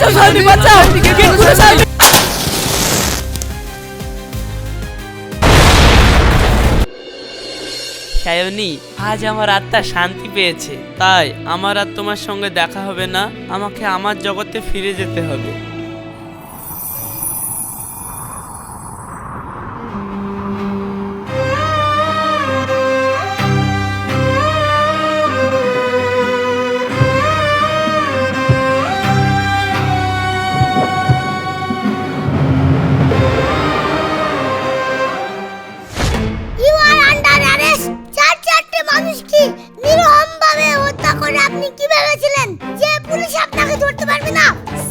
বাঁচাও বাঁচাও। আজ আমার আত্মা শান্তি পেয়েছে। তাই আমার আর তোমার সঙ্গে দেখা হবে না। আমাকে আমার জগতে ফিরে যেতে হবে।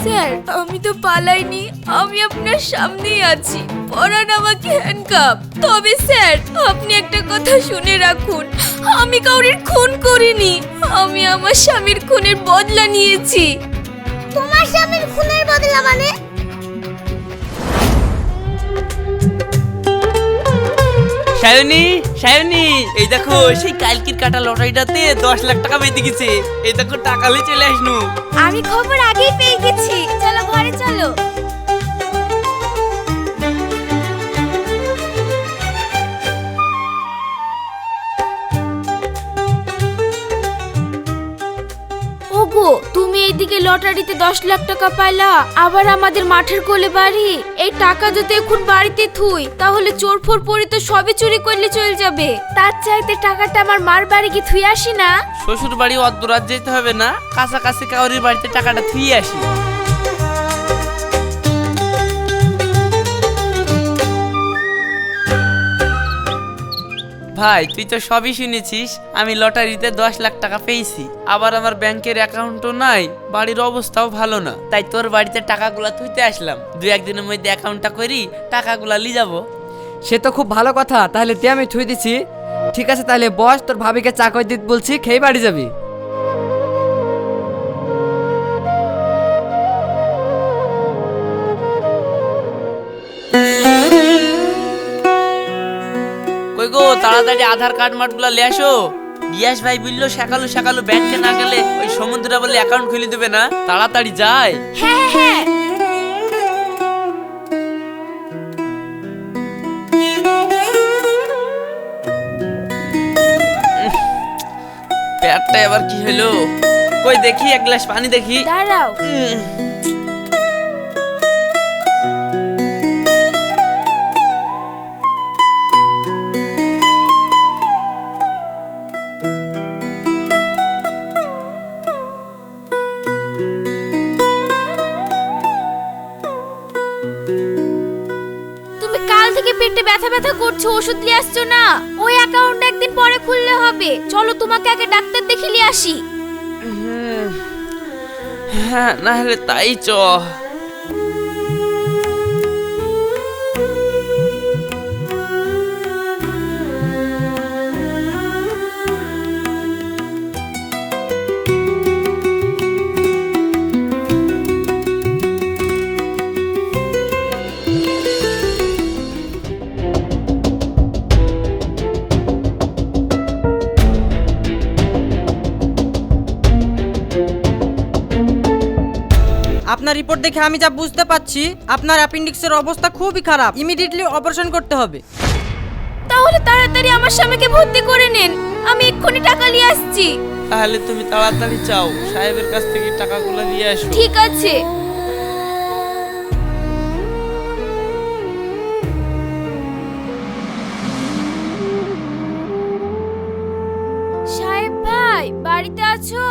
স্যার, আমি তো পালাইনি, আমি আপনার সামনেই আছি। পরান আমাকে হ্যান্ডকাপ তবে স্যার, আপনি একটা কথা শুনে রাখুন, আমি কাউরির খুন করিনি, আমি আমার স্বামীর খুনের বদলা নিয়েছি। তোমার স্বামীর খুনের বদলা মানে? সায়নী, সায়নি, এই দেখো, সেই কালকির কাটা লটারিটাতে দশ লাখ টাকা বেঁধে গেছে। এই দেখো টাকালে চলে আসনু। আমি খবর আগেই পেয়ে গেছি। চলো, ঘরে চলো। এইদিকে লটারিতে দশ লাখ টাকা পাইলা, আবার আমাদের মাঠের কোলে বাড়ি। এই টাকা যদি এখন বাড়িতে থুই, তাহলে চোর ফোর পরি তো সবই চুরি করলে চলে যাবে। তার চাইতে টাকাটা আমার মার বাড়ি কি থুই আসি না? শ্বশুর বাড়ি অদ্দরাত যেতে হবে না, কাছাকাছি কাউরির বাড়িতে টাকাটা থুই আসি। ভাই, তুই তো সবই শুনেছিস, আমি লটারিতে দশ লাখ টাকা পেয়েছি, আবার আমার ব্যাংকের অ্যাকাউন্টও নাই, বাড়ির অবস্থাও ভালো না। তাই তোর বাড়িতে টাকাগুলা তুইতে আসলাম, দু একদিনের মধ্যে অ্যাকাউন্টটা করি, টাকাগুলা নিয়ে যাব। সে তো খুব ভালো কথা, তাহলে তুই আমি থুই দিছি। ঠিক আছে, তাহলে বস, তোর ভাবিকে চাকরি দিতে বলছি, খেয়ে বাড়ি যাবি। কই গো তাড়াতাড়ি আধার কার্ড মার্টগুলো লে আসো। গিয়াস ভাই বলল সকালু সকালু ব্যাংকে না গেলে ওই সমুদ্রা বলে অ্যাকাউন্ট খুলে দেবে না। তাড়াতাড়ি যায় হ্যাঁ হ্যাঁ। পেটটা এবার কি হলো? কই দেখি এক গ্লাস পানি দেখি। দাঁড়াও। পেটে ব্যথা ব্যথা করছে, ওষুধ নিয়ে আসছো না? ওই অ্যাকাউন্ট একদিন পরে খুললে হবে। চলো তোমাকে আগে ডাক্তার দেখে নিয়ে আসি হ্যাঁ না হলে তাই চ। আপনার রিপোর্ট দেখে আমি যা বুঝতে পারছি আপনার অ্যাপেন্ডিক্সের অবস্থা খুবই খারাপ। ইমিডিয়েটলি অপারেশন করতে হবে। তাহলে তাড়াতাড়ি আমার স্বামীকে ভর্তি করে নিন। আমি এক্ষুনি টাকা নিয়ে আসছি। তাহলে তুমি তাড়াতাড়ি চাও সাহেবের কাছ থেকে টাকাগুলো নিয়ে আসো। ঠিক আছে। সাহেব ভাই বাড়িতে আছো?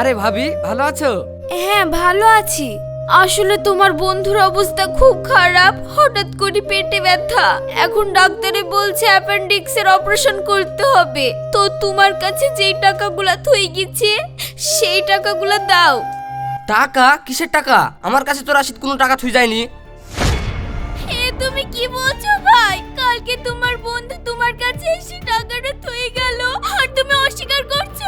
আরে ভাবি ভালো আছো? হ্যাঁ ভালো আছি। আসলে তোমার বন্ধুর অবস্থা খুব খারাপ হঠাৎ করে পেটে ব্যথা। এখন ডাক্তারে বলছে অ্যাপেন্ডিক্সের অপারেশন করতে হবে। তো তোমার কাছে যেই টাকাগুলা থই গেছে সেই টাকাগুলা দাও। টাকা? কিসের টাকা? আমার কাছে তো রাশিদ কোনো টাকা থুই যায়নি। এ তুমি কি বলছো ভাই? কালকে তোমার বন্ধু তোমার কাছে এসে টাকাটা থই গেল আর তুমি অস্বীকার করছ?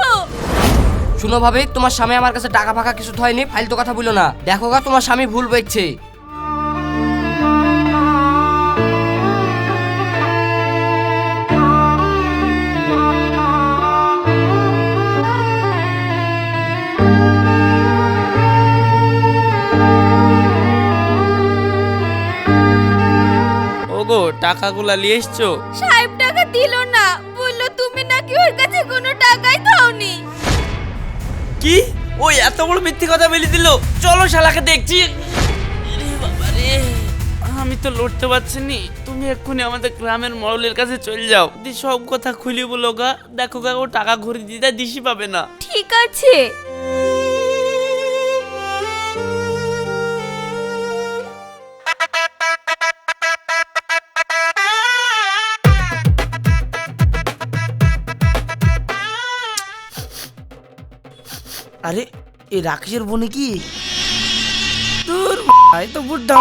শুনো ভাবি তোমার স্বামী আমার কাছে টাকা ফাঁকা কিছু থয়নি ফালতু কথা বলো না। দেখো গা তোমার স্বামী ভুল বেচছে ওগো টাকাগুলা নিয়ে এসছো? সাহেব টাকা দিল না বলল তুমি নাকি ওর কাছে কোনো টাকাই দাওনি। কি? ওই এত বড় মিথ্যে কথা বলে দিল। চলো শালাকে দেখছি। আমি তো লড়তে পারছি নি। তুমি এক্ষুনি আমাদের গ্রামের মরলের কাছে চলে যাও। দি সব কথা খুলি বলো গা। দেখো গা, ও টাকা ঘুরে দিতে দিশি পাবে না। ঠিক আছে। আরে এই রাকেশের বোনে কি? তোর ভাই তো বুড়া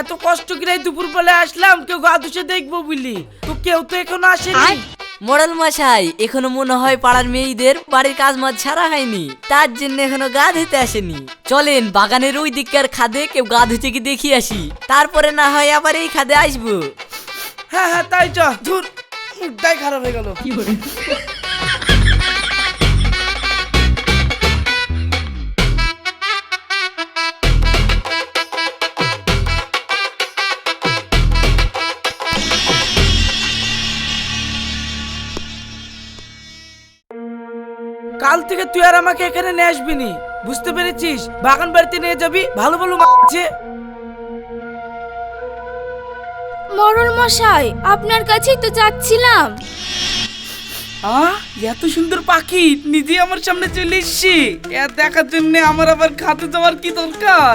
এত কষ্ট করে দুপুর বেলা আসলাম কেউ গা ধুসে দেখব বুঝলি তো কেউ তো এখনও আসেনি। মোড়ল মশাই এখনও মনে হয় পাড়ার মেয়েদের বাড়ির কাজ মাছ ছাড়া হয়নি। তার জন্য এখনও গা ধুতে আসেনি। চলেন বাগানের ওই দিককার খাদে কেউ গা ধুতে কি দেখি আসি। তারপরে না হয় আবার এই খাদে আসব। হ্যাঁ হ্যাঁ তাই চ ধুর মুখটাই খারাপ হয়ে গেল। কাল থেকে তুই আর আমাকে এখানে নিয়ে আসবি নি। বুঝতে পেরেছিস? বাগান বাড়িতে নিয়ে যাবি ভালো ভালো মাছ আছে। মরল মশাই আপনার কাছেই তো যাচ্ছিলাম। আহ এত সুন্দর পাখি নিজে আমার সামনে চলে এসছি। এ দেখার জন্য আমার আবার খাতে যাওয়ার কি দরকার?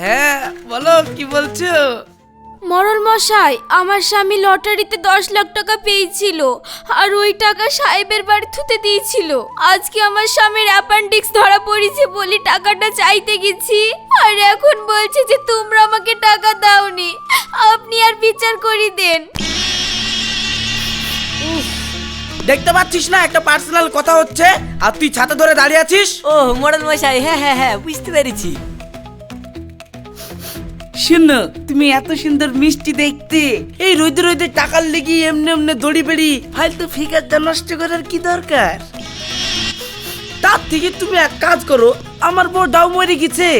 হ্যাঁ বলো কি বলছো? মরল মশাই আমার স্বামী লটারিতে দশ লাখ টাকা পেয়েছিল আর ওই টাকা সাহেবের বাড়ি থুতে দিয়েছিল। আজকে আমার স্বামীর অ্যাপেন্ডিক্স ধরা পড়েছে বলে টাকাটা চাইতে গেছি। আর এখন বলছে যে তোমরা আমাকে টাকা দাওনি। আপনি আর বিচার করি দেন। দেখতে পাচ্ছিস না একটা পার্সোনাল কথা হচ্ছে। আর তুই ছাতা ধরে দাঁড়িয়ে আছিস? ও মোড়ল মশাই হ্যাঁ হ্যাঁ হ্যাঁ বুঝতে পেরেছি। শোনো, তুমি এত সুন্দর মিষ্টি দেখতে। এই রোদে রোদে টাকার লেগে এমনি এমনি দড়ি বেড়ি, ফালতু ফিগারটা নষ্ট করার কি দরকার? তার থেকে তুমি এক কাজ করো, আমার বউ ডাউ মরে গেছে,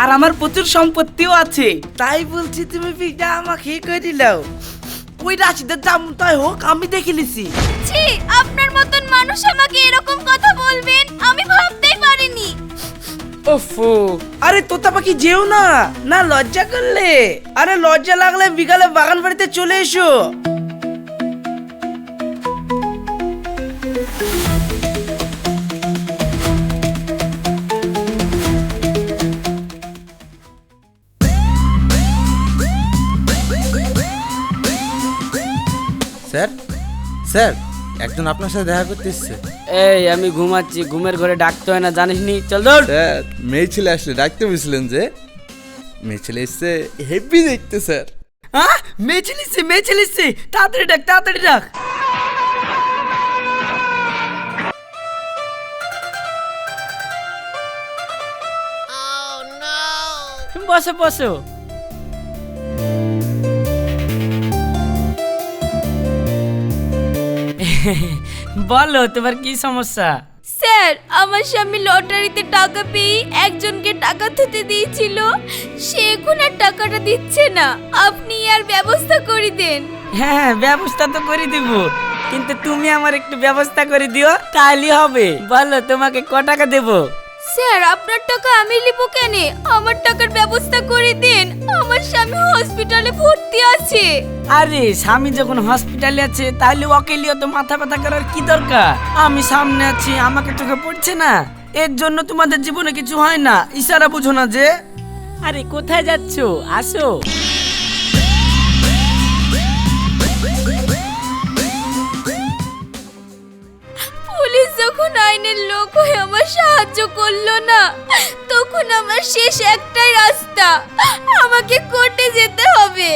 আর আমার প্রচুর সম্পত্তিও আছে। তাই বলছি তুমি বিটা আমাকে করে দিলাও ওই রাশিদের দাম তাই হোক, আমি দেখে নিছি। আপনার মতন মানুষ আমাকে এরকম কথা বলবেন, আমি ভাবতেই পারিনি ওফো আরে, তোতা পাখি যেও না। না, লজ্জা করলে। আরে, লজ্জা লাগলে বিকালে বাগান বাড়িতে চলে এসো। Sir sir. একজন আপনার সাথে দেখা করতে এসছে? এই আমি ঘুমাচ্ছি ঘুমের ঘরে ডাকতে হয় না জানিস নি চল দৌড়! স্যার মেয়ে ছেলে আসলে ডাকতে বুঝলেন যে মেয়ে ছেলে এসছে হেভি দেখতে স্যার। হ্যাঁ মেয়ে ছেলিসছে মেয়ে ছেলিসছে তাড়াতাড়ি ডাক তাড়াতাড়ি ডাক! বসো বসো! বলো তোমার কি সমস্যা? স্যার আমার স্বামী লটারিতে টাকা পেয়ে একজনকে টাকা থুতে দিয়েছিল। সে এখন আর টাকাটা দিচ্ছে না। আপনি আর ব্যবস্থা করে দেন। হ্যাঁ ব্যবস্থা তো করে দিব। কিন্তু তুমি আমার একটু ব্যবস্থা করে দিও তাহলে হবে। বলো তোমাকে ক টাকা দেবো? স্যার, আপনার টাকা আমি নিব কেন? আমার টাকার ব্যবস্থা করে দেন। আমার স্বামী হসপিটালে ভর্তি আছে। আরে, স্বামী যখন হসপিটালে আছে, তাহলে ওকে লিয়ে তো মাথা ব্যথা করার কি দরকার? আমি সামনে আছি, আমাকে চোখে পড়ছে না। এর জন্য তোমাদের জীবনে কিছু হয় না। ইশারা বুঝো না যে। আরে, কোথায় যাচ্ছো? আসো। যখন আইনের লোক হয়ে আমার সাহায্য করল না তখন আমার শেষ একটাই রাস্তা আমাকে কোর্টে যেতে হবে।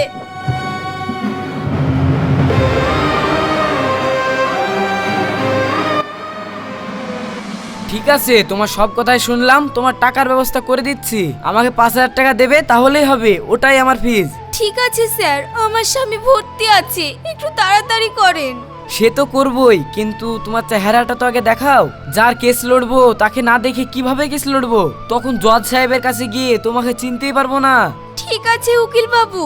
ঠিক আছে তোমার সব কথাই শুনলাম তোমার টাকার ব্যবস্থা করে দিচ্ছি। আমাকে পাঁচ হাজার টাকা দেবে তাহলেই হবে ওটাই আমার ফিজ ঠিক আছে স্যার আমার স্বামী ভর্তি আছে একটু তাড়াতাড়ি করেন। সে তো করবই, কিন্তু তোমার চেহারাটা তো আগে দেখাও। যার কেস লড়বো, তাকে না দেখে কীভাবে কেস লড়বো? তখন জজ সাহেবের কাছে গিয়ে তোমাকে চিনতেই পারব না। ঠিক আছে উকিল বাবু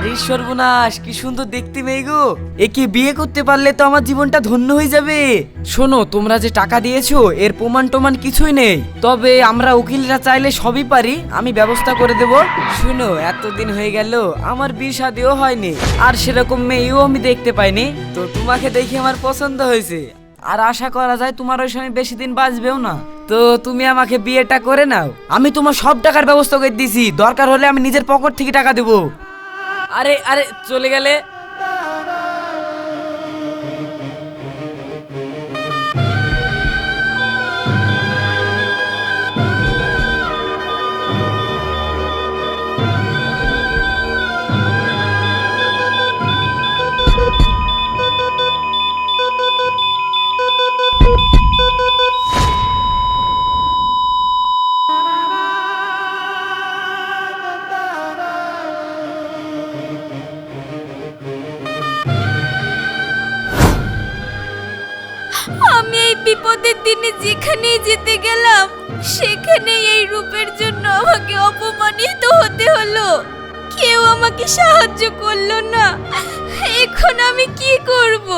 আরে সর্বনাশ, কি সুন্দর দেখতে মেয়ে গো। একে বিয়ে করতে পারলে তো আমার জীবনটা ধন্য হয়ে যাবে। শোনো, তোমরা যে টাকা দিয়েছ, এর প্রমাণ টমান কিছুই নেই। তবে আমরা উকিলরা চাইলে সবই পারি, আমি ব্যবস্থা করে দেব। শোনো, এতদিন হয়ে গেল, আমার বিয়ে শাদিও হয়নি। আর সেরকম মেয়েও আমি দেখতে পাইনি। তো তোমাকে দেখে আমার পছন্দ হয়েছে। আর আশা করা যায় তোমার ওই সময় বেশি দিন বাঁচবেও না। তো তুমি আমাকে বিয়েটা করে নাও। আমি তোমার সব টাকার ব্যবস্থা করে দিছি। দরকার হলে আমি নিজের পকেট থেকে টাকা দেবো। আরে আরে চলে গেলে বিপদের দিনে যেখানেই যেতে গেলাম সেখানে এই রূপের জন্য আমাকে অপমানিত হতে হলো। কেউ আমাকে সাহায্য করল না। এখন আমি কি করব?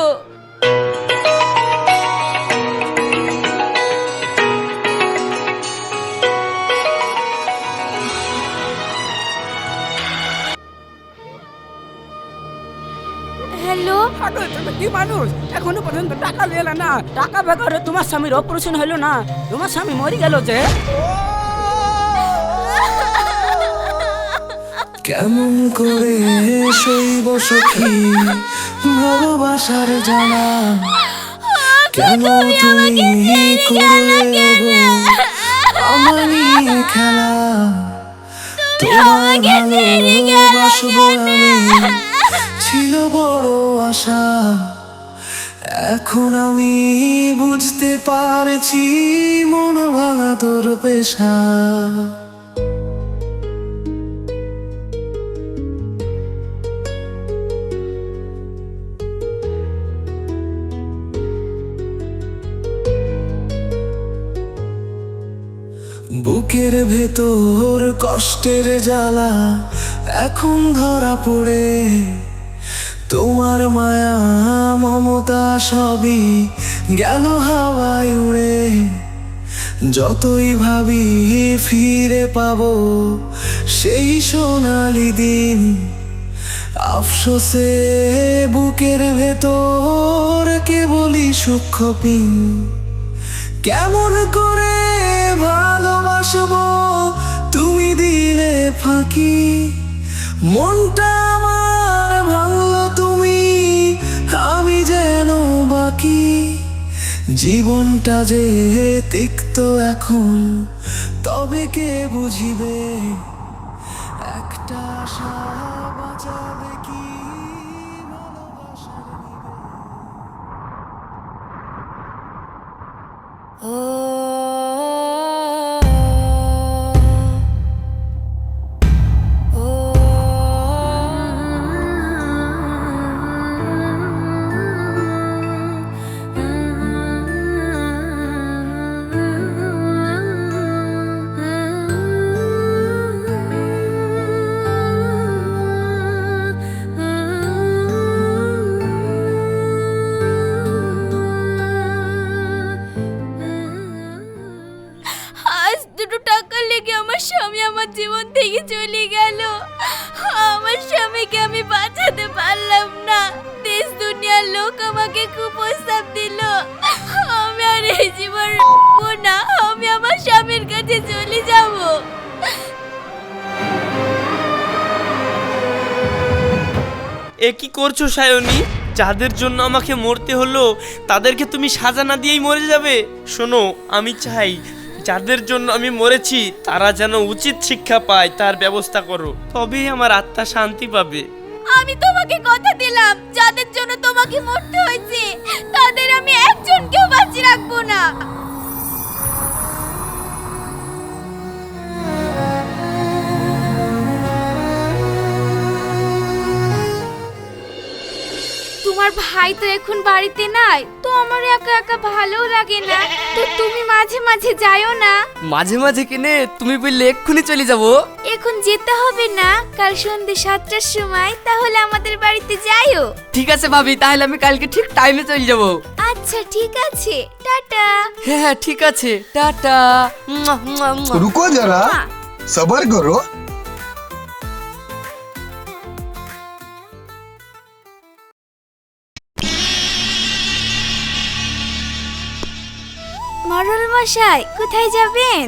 এখনও পর্যন্ত টাকা নিলে না। টাকা বেকারে তোমার স্বামীর অপারেশন হলো না। তোমার স্বামী মরে গেল যে। কেমন করে শৈব সখী ভালোবাসার জানা। কেন তুমি করলে গো আমার নিয়ে খেলা? তোমার ভালোবাসবো আমি ছিল বড় আশা। এখন আমি বুঝতে পারছি মন ভাঙা তোর পেশা। বুকের ভেতর কষ্টের জ্বালা এখন ধরা পড়ে। তোমার মায়া, মমতা সবই গেল হাওয়ায় উড়ে। যতই ভাবি ফিরে পাব সেই সোনালি দিন, আফসোসে বুকের ভেতর কেবলই সূক্ষ্ম পিন। কেমন করে ভালোবাসবো তুমি দিলে ফাঁকি, মনটা আমার আমি যেন বাকি জীবনটা যে তিক্ত এখন তবে কে বুঝিবে? একটা আশা বাঁচাবে আমার স্বামীকে আমি বাঁচাতে পারলাম না। দেশ, দুনিয়ার লোক আমাকে কুপ্রস্তাব দিল। আমি আর এই জীবন না। আমি আমার স্বামীর কাছে চলে যাব। এ কি করছ সায়নী? যাদের জন্য আমাকে মরতে হলো, তাদেরকে তুমি সাজা না দিয়েই মরে যাবে। শোনো, আমি চাই যাদের জন্য আমি মরেছি, তারা যেন উচিত শিক্ষা পায়, তার ব্যবস্থা করো। তবেই আমার আত্মা শান্তি পাবে। আমি তোমাকে কথা দিলাম, যাদের জন্য তোমাকে মরতে হয়েছে, তাদের আমি একজনকেও বাঁচিয়ে রাখব না। তোমার ভাই ভাই তো এখন বাড়িতে নাই তো আমার একা একা ভালো লাগে না তো তুমি মাঝে মাঝে যাইও না মাঝে মাঝে কিনে তুমি বললে এক্ষুনি চলে যাবো এখন যেতে হবে না কাল সন্ধ্যে সাতটার সময় তাহলে আমাদের বাড়িতে যাইও ঠিক আছে ভাবি তাহলে আমি কালকে ঠিক টাইমে চলে যাবো আচ্ছা ঠিক আছে টাটা হ্যাঁ হ্যাঁ ঠিক আছে টাটা মুয়া, মুয়া, মুয়া। रुको जरा सबर करो মশাই কোথায় যাবেন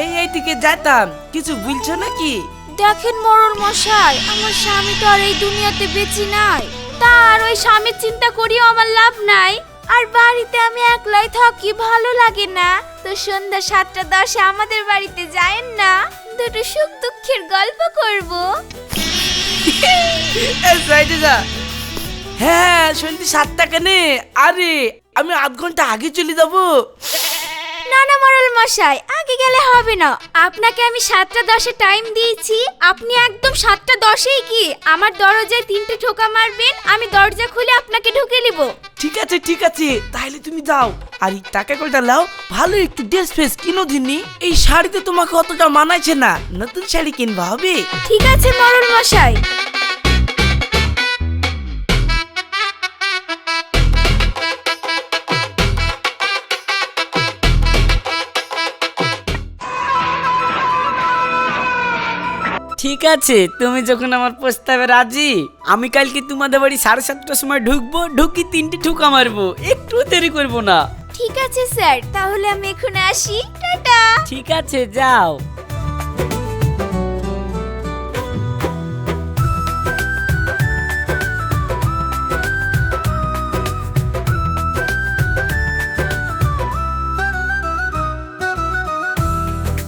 এই এইদিকে যাইতাম কিছু বলছো নাকি দেখেন মরল মশাই আমার স্বামী তো আর এই দুনিয়াতে বেঁচে নাই তার ওই স্বামীর চিন্তা করিও আমার লাভ নাই আর বাড়িতে আমি একলাই থাকি ভালো লাগে না তো সন্ধ্যা সাতটা দশে আমাদের বাড়িতে যায়েন না দুটো সুখ দুঃখের গল্প করব হ্যাঁ সন্ধ্যে সাতটা কেনে? আরে আমি আধ ঘণ্টা আগে চলে যাব। না না মরল মশাই আগে গেলে হবে না। আপনাকে আমি সাতটা দশে টাইম দিয়েছি। আপনি একদম সাতটা দশেই কি? আমার দরজায় তিনটে ঠোকা মারবেন আমি দরজা খুলে আপনাকে ঢুকে নিব। ঠিক আছে ঠিক আছে তাহলে তুমি যাও। আর এই টাকা কয়টা লাও ভালো একটু ড্রেস ফেস কিনো দিনি এই শাড়িতে তোমাকে অতটা মানাইছে না নতুন শাড়ি কিনবা হবে? ঠিক আছে মরল মশাই। ঠিক আছে তুমি যখন আমার প্রস্তাবে রাজি আমি কালকে তোমাদের বাড়ি সাড়ে সাতটার সময় ঢুকবো ঢুকি তিনটে ঠুকা মারবো একটু দেরি করব না। ঠিক আছে স্যার তাহলে আমি এখানে আসি। টাটা। ঠিক আছে যাও।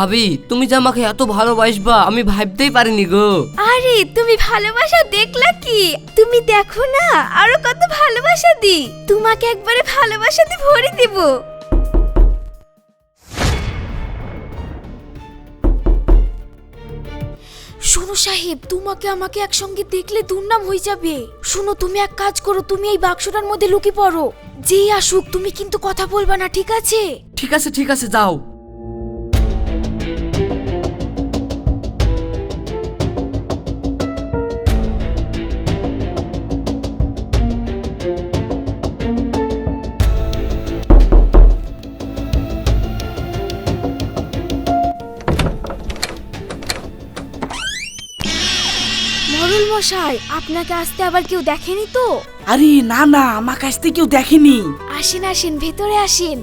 ভাবি তুমি যে আমাকে এত ভালোবাসবা আমি ভাবতেই পারিনি গো। আরে তুমি ভালোবাসা দেখলা কি? তুমি দেখো না আরও কত ভালোবাসা দি তোমাকে একবারে ভালোবাসা দি ভরে দেব। শোনো সাহেব তোমাকে আমাকে একসঙ্গে দেখলে দুর্নাম হয়ে যাবে। শোনো তুমি এক কাজ করো তুমি এই বাক্সটার মধ্যে লুকিয়ে পড়ো। যেই আসুক তুমি কিন্তু কথা বলবা না ঠিক আছে? ঠিক আছে ঠিক আছে যাও। মশাই আপনাকে আসতে আবার কেউ দেখেনি তো? আরে না না কাছ থেকে কেউ দেখেনি। আসেন আসেন ভেতরে আসেন।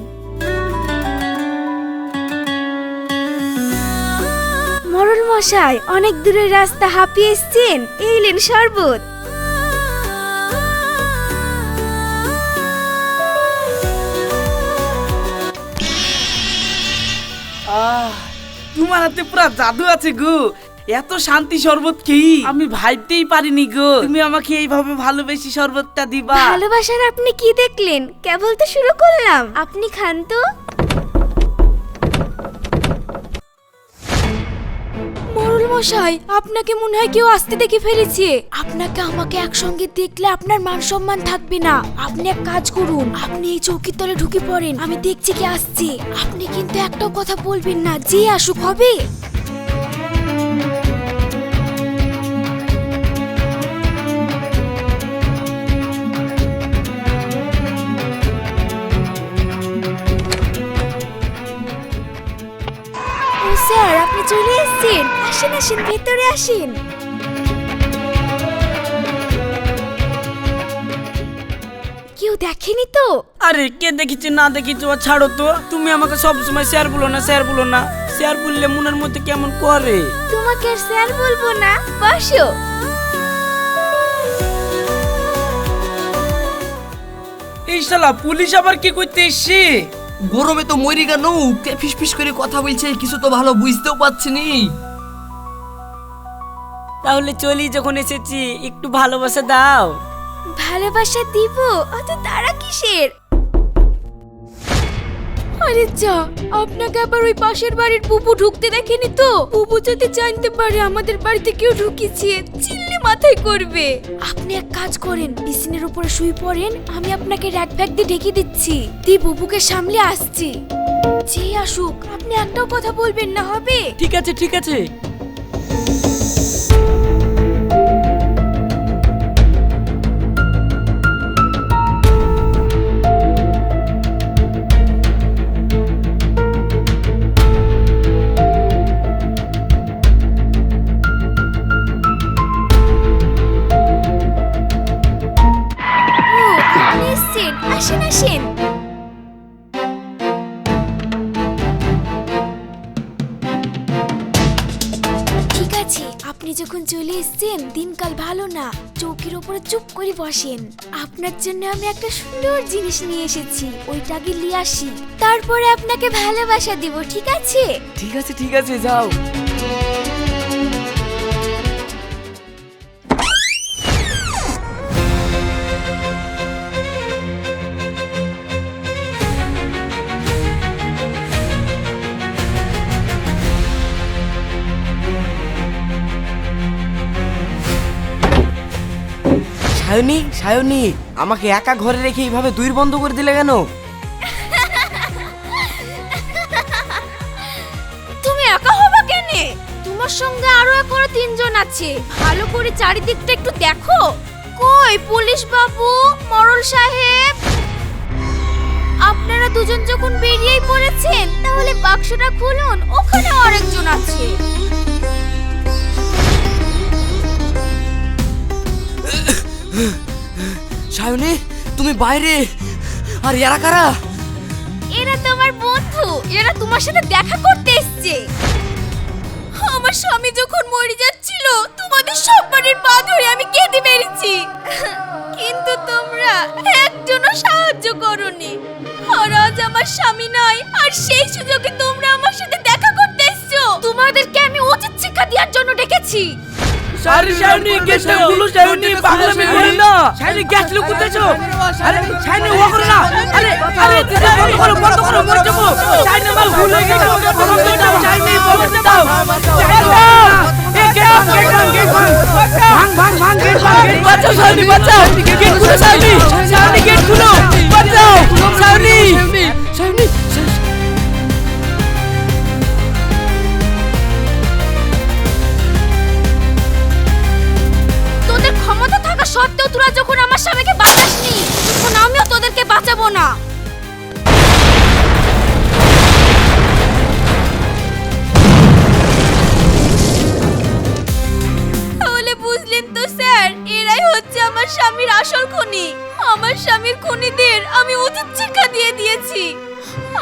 মরল মশাই অনেক দূরের রাস্তা হাঁপিয়ে এসছেন। এইলেন শরবত। আহ তোমার হাতে পুরা জাদু আছে গো। এত শান্তি শরবত কি? আমি ভাবতেই পারিনি গো। তুমি আমাকে এইভাবে ভালোবেসে শরবতটা দিবা। ভালোবাসার আপনি কি দেখলেন? কেবল তো শুরু করলাম। আপনি খান তো। মরুল মশাই আপনাকে মনে হয় কেউ আসতে দেখে ফেলেছে। আপনাকে আমাকে একসঙ্গে দেখলে আপনার মান সম্মান থাকবে না। আপনি এক কাজ করুন আপনি এই চৌকির তলে ঢুকে পড়েন। আমি দেখছি কি আসছে। আপনি কিন্তু একটাও কথা বলবেন না। যে আসুক হবে। চলে এসেছেন আসেন আসেন ভেতরে আসেন। কেউ দেখেনি তো? আরে কে দেখেছি না দেখেছি ও ছাড়ো তো। তুমি আমাকে সব সময় শেয়ার বলো না শেয়ার বলো না। শেয়ার বললে মনের মধ্যে কেমন করে? তোমাকে আর স্যার বলব না বসো। এই শালা পুলিশ আবার কি করতে এসছে? গরমে তো মরি কেন কে ফিসফিস ফিস করে কথা বলছে কিছু তো ভালো বুঝতেও পারছি নি। তাহলে চলি যখন এসেছি একটু ভালোবাসা দাও। ভালোবাসা দিব? অত তারা কিসের? আরে যা, আপনাকে আবার ওই পাশের বাড়ির পুপু ঢুকতে দেখেনি তো? পুপু যদি জানতে পারে আমাদের বাড়িতে কেউ ঢুকিয়েছে চিল্লি মাথায় করবে। আপনি এক কাজ করেন বিসিনের উপরে শুয়ে পড়েন, আমি আপনাকে র্যাক ব্যাগ দিয়ে ঢেকে দিচ্ছি। দি বুবুকে সামলে আসছি। যে আসুক, আপনি একটাও কথা বলবেন না, হবে? ঠিক আছে ঠিক আছে। করে বসেন। আপনার জন্য আমি একটা সুন্দর জিনিস নিয়ে এসেছি ওইটা আগে নিয়ে আসি। তারপরে আপনাকে ভালোবাসা দিব, ঠিক আছে? ঠিক আছে ঠিক আছে, যাও। সায়নী সায়নী, আমাকে একা ঘরে রেখে এইভাবে দুই বন্ধ করে দিলে কেন? তুমি একা হবা কেনে? তোমার সঙ্গে আরও এখনও তিনজন আছে। ভালো করে চারিদিকটা একটু দেখো। কই পুলিশ বাবু, মরল সাহেব? আপনারা দুজন যখন বেরিয়েই পড়েছেন, তাহলে বাক্সটা খুলুন, ওখানে আরেকজন আছে। সায়নী, তুমি বাইরে। আর এরা কারা? এরা তোমার বন্ধু। এরা তোমার সাথে দেখা করতে এসেছে। আমার স্বামী যখন মরে যাচ্ছিল, তোমাদের বাড়ির পা ধরে আমি কেঁদে মেরেছি। কিন্তু তোমরা একজনও সাহায্য করনি। আর আজ আমার স্বামী নাই আর সেই সুযোগে তোমরা আমার সাথে দেখা করতে এসেছ। তোমাদেরকে আমি উচিত শিক্ষা দেওয়ার জন্য ডেকেছি। আরে শাইনি গেটটা খুলো শাইনি পাগলামি করে না শাইনি গ্যাস লুক করতেছো আরে শাইনি ওয়া করে না আরে আরে দিদি বন্ধ করো বন্ধ করো মরে যাব শাইনি মাল ভুল হয়ে গেছে বন্ধ দাও শাইনি বন্ধ দাও শাইনি এই গেট গেট গেট ভাঙ ভাঙ ভাঙ গেট ভাঙ গেট বাঁচাও শাইনি বাঁচাও গেট খুলো শাইনি শাইনি সত্ত্বেও তোরা যখন আমার স্বামীকে বাঁচাসনি, তখন আমিও তোদেরকে বাঁচাবো না। তাহলে বুঝলেন তো, স্যার, এরাই হচ্ছে আমার স্বামীর আসল খুনি। আমার স্বামীর খুনিদের আমি উচিত শিক্ষা দিয়ে দিয়েছি।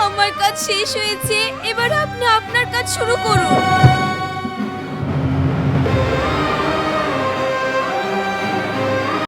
আমার কাজ শেষ হয়েছে, এবার আপনি আপনার কাজ শুরু করুন।